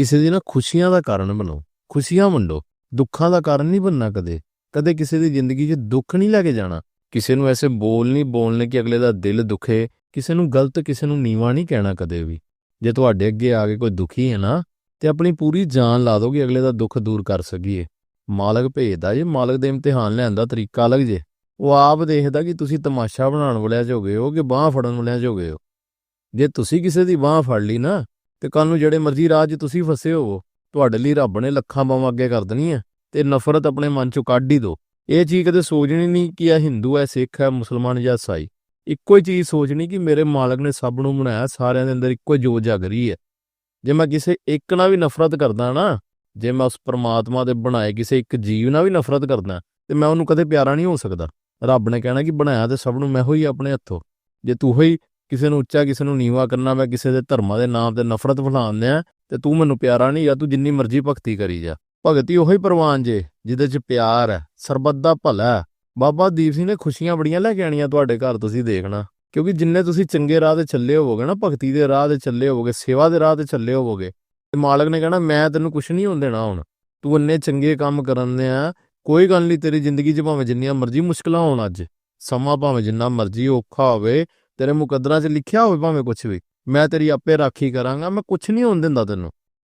ਕਿਸੇ ਦੀ ਨਾ ਖੁਸ਼ੀਆਂ ਦਾ ਕਾਰਨ ਬਣੋ। ਖੁਸ਼ੀਆਂ ਵੰਡੋ। ਦੁੱਖਾਂ ਦਾ ਕਾਰਨ ਨਹੀਂ ਬਣਨਾ ਕਦੇ। ਕਦੇ ਕਿਸੇ ਦੀ ਜ਼ਿੰਦਗੀ 'ਚ ਦੁੱਖ ਨਹੀਂ ਲੈ ਕੇ ਜਾਣਾ। ਕਿਸੇ ਨੂੰ ਐਸੇ ਬੋਲ ਨਹੀਂ ਬੋਲਨੇ ਕਿ ਅਗਲੇ ਦਾ ਦਿਲ ਦੁਖੇ। ਕਿਸੇ ਨੂੰ ਗਲਤ, ਕਿਸੇ ਨੂੰ ਨੀਵਾ ਨਹੀਂ ਕਹਿਣਾ ਕਦੇ ਵੀ। ਜੇ ਤੁਹਾਡੇ ਅੱਗੇ ਆ ਕੇ ਕੋਈ ਦੁਖੀ ਹੈ ਨਾ, ਤੇ ਆਪਣੀ ਪੂਰੀ ਜਾਨ ਲਾ ਦਿਓ ਕਿ ਅਗਲੇ ਦਾ ਦੁੱਖ ਦੂਰ ਕਰ ਸਕੀਏ। ਮਾਲਕ ਭੇਜਦਾ ਜੇ, ਮਾਲਕ ਦੇ ਇਮਤਿਹਾਨ ਲੈਣ ਦਾ ਤਰੀਕਾ ਅਲੱਗ ਜੇ। ਉਹ ਆਪ ਦੇਖਦਾ ਕਿ ਤੁਸੀਂ ਤਮਾਸ਼ਾ ਬਣਾਉਣ ਵਾਲਿਆਂ 'ਚ ਹੋ ਗਏ ਹੋ ਕਿ ਬਾਹ ਫੜਨ ਵਾਲਿਆਂ 'ਚ ਹੋ ਗਏ ਹੋ। ਜੇ ਤੁਸੀਂ ਕਿਸੇ ਦੀ ਬਾਹ ਫੜ ਲਈ ਨਾ ਤੇ ਕੱਲ ਨੂੰ ਜਿਹੜੇ ਮਰਜ਼ੀ ਰਾਹ 'ਚ ਤੁਸੀਂ ਫਸੇ ਹੋਵੋ, ਤੁਹਾਡੇ ਲਈ ਰੱਬ ਨੇ ਲੱਖਾਂ ਬਾਹਾਂ ਅੱਗੇ ਕਰ ਦੇਣੀ ਹੈ ਤੇ ਨਫ਼ਰਤ ਆਪਣੇ ਮਨ 'ਚੋਂ ਕੱਢ ਹੀ ਦਿਓ। ਇਹ ਚੀਜ਼ ਕਦੇ ਸੋਚਣੀ ਨਹੀਂ ਕਿ ਇਹ ਹਿੰਦੂ ਹੈ ਸਿੱਖ ਹੈ ਮੁਸਲਮਾਨ ਜਾਂ ਈਸਾਈ। ਇੱਕੋ ਹੀ ਚੀਜ਼ ਸੋਚਣੀ ਕਿ ਮੇਰੇ ਮਾਲਕ ਨੇ ਸਭ ਨੂੰ ਬਣਾਇਆ, ਸਾਰਿਆਂ ਦੇ ਅੰਦਰ ਇੱਕੋ ਜੋਤ ਜਗ ਰਹੀ ਹੈ। ਜੇ ਮੈਂ ਕਿਸੇ ਇੱਕ ਨਾਲ ਵੀ ਨਫ਼ਰਤ ਕਰਦਾ ਨਾ, ਜੇ ਮੈਂ ਉਸ ਪਰਮਾਤਮਾ ਦੇ ਬਣਾਏ ਕਿਸੇ ਇੱਕ ਜੀਵ ਨਾਲ ਵੀ ਨਫ਼ਰਤ ਕਰਦਾ, ਤੇ ਮੈਂ ਉਹਨੂੰ ਕਦੇ ਪਿਆਰਾ ਨਹੀਂ ਹੋ ਸਕਦਾ। ਰੱਬ ਨੇ ਕਹਿਣਾ ਕਿ ਬਣਾਇਆ ਤੇ ਸਭ ਨੂੰ ਮੈਂ ਹੋਈ ਆਪਣੇ ਹੱਥੋਂ। ਜੇ ਤੂੰ ਹੋਈ ਕਿਸੇ ਨੂੰ ਉੱਚਾ, ਕਿਸੇ ਨੂੰ ਨੀਵਾ ਕਰਨਾ, ਮੈਂ ਕਿਸੇ ਦੇ ਧਰਮਾਂ ਦੇ ਨਾਮ ਤੇ ਨਫ਼ਰਤ ਫੈਲਾਉਂਦੇ ਆ ਤੇ ਤੂੰ ਮੈਨੂੰ ਪਿਆਰਾ ਨਹੀਂ, ਜਾਂ ਤੂੰ ਜਿੰਨੀ ਮਰਜ਼ੀ ਭਗਤੀ ਕਰੀ ਜਾ। ਭਗਤੀ ਉਹੀ ਪ੍ਰਵਾਨ ਜੇ, ਜਿਹਦੇ 'ਚ ਪਿਆਰ ਹੈ, ਸਰਬੱਤ ਦਾ ਭਲਾ ਬਾਬਾ ਦੀਪ ਸਿੰਘ ਨੇ ਖੁਸ਼ੀਆਂ ਬੜੀਆਂ ਲੈ ਕੇ ਆਣੀਆਂ ਤੁਹਾਡੇ ਘਰ ਤੁਸੀਂ ਦੇਖਣਾ। ਕਿਉਂਕਿ ਜਿੰਨੇ ਤੁਸੀਂ ਚੰਗੇ ਰਾਹ ਤੇ ਚੱਲੇ ਹੋਵੋਗੇ ਨਾ, ਭਗਤੀ ਦੇ ਰਾਹ ਤੇ ਚੱਲੇ ਹੋਵੋਗੇ, ਸੇਵਾ ਦੇ ਰਾਹ ਤੇ ਚੱਲੇ ਹੋਵੋਗੇ, ਤੇ ਮਾਲਕ ਨੇ ਕਹਿਣਾ, ਮੈਂ ਤੈਨੂੰ ਕੁਝ ਨਹੀਂ ਹੋਣ ਦੇਣਾ ਹੁਣ। ਤੂੰ ਇੰਨੇ ਚੰਗੇ ਕੰਮ ਕਰਨ ਦੇ ਆ ਕੋਈ ਗੱਲ ਨਹੀਂ, ਤੇਰੀ ਜ਼ਿੰਦਗੀ 'ਚ ਭਾਵੇਂ ਜਿੰਨੀਆਂ ਮਰਜ਼ੀ ਮੁਸ਼ਕਲਾਂ ਹੋਣ ਅੱਜ, ਸਮਾਂ ਭਾਵੇਂ ਜਿੰਨਾ ਮਰਜ਼ੀ ਔਖਾ ਹੋਵੇ ਤੇਰੇ ਮੁਕੱਦਰਾਂ 'ਚ ਲਿਖਿਆ ਹੋਵੇ ਭਾਵੇਂ ਕੁਝ ਵੀ, ਮੈਂ ਤੇਰੀ ਆਪੇ ਰਾਖੀ ਕਰਾਂਗਾ, ਮੈਂ ਕੁਝ ਨਹੀਂ ਹੋਣ ਦਿੰਦਾ ਤੈਨੂੰ।